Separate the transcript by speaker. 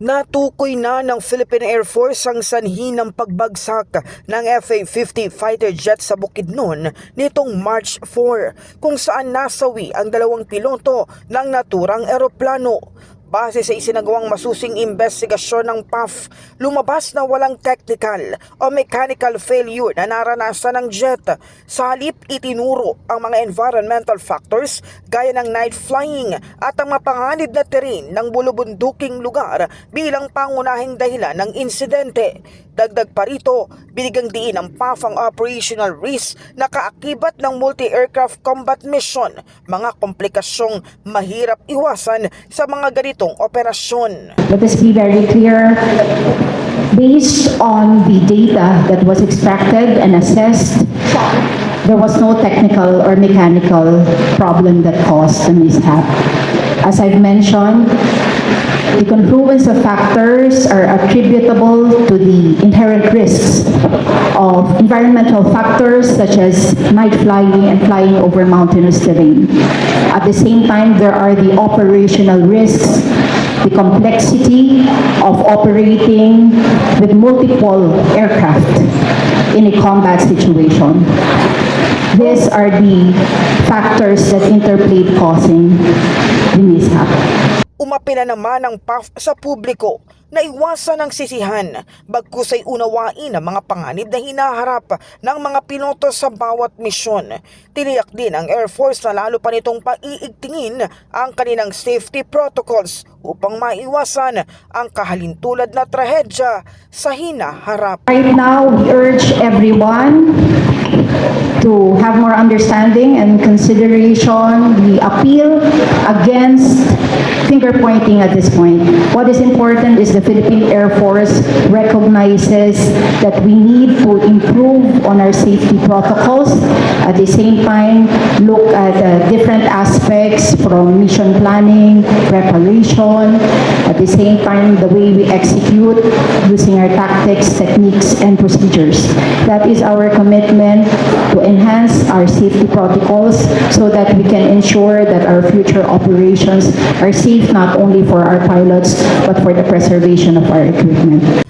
Speaker 1: Natukoy na ng Philippine Air Force ang sanhi ng pagbagsak ng FA-50 fighter jet sa Bukidnon nitong March 4 kung saan nasawi ang dalawang piloto ng naturang eroplano. Base sa isinagawang masusing investigasyon ng PAF, lumabas na walang technical o mechanical failure na naranasan ng jet. Sa halip itinuro ang mga environmental factors gaya ng night flying at ang mapanganib na terrain ng bulubunduking lugar bilang pangunahing dahilan ng insidente. Dagdag pa rito, binigang diin ng PAF ang operational risk na kaakibat ng multi-aircraft combat mission, mga komplikasyong mahirap iwasan sa mga ganitong operasyon.
Speaker 2: Let us be very clear. Based on the data that was extracted and assessed, there was no technical or mechanical problem that caused the mishap. As I've mentioned, the confluence of factors are attributable to the inherent risks of environmental factors such as night flying and flying over mountainous terrain. At the same time, there are the operational risks the complexity of operating with multiple aircraft in a combat situation. These are the factors that interplay causing the mishap.
Speaker 1: Umapila naman ang PAF sa publiko na iwasan ang sisihan bagkus ay unawain ang mga panganib na hinaharap ng mga piloto sa bawat misyon. Tiniyak din ang Air Force na lalo pa nitong paiigtingin ang kanilang safety protocols upang maiwasan ang kahalintulad na trahedya sa hinaharap.
Speaker 2: Right now, we urge everyone to have more understanding and consideration. We appeal against finger pointing at this point. What is important is the Philippine Air Force recognizes that we need to improve on our safety protocols. At the same time, look at uh, different aspects from mission planning, preparation, at the same time, the way we execute using our tactics, techniques, and procedures. That is our commitment to enhance our safety protocols so that we can ensure that our future operations are safe not only for our pilots, but for the preservation of our equipment.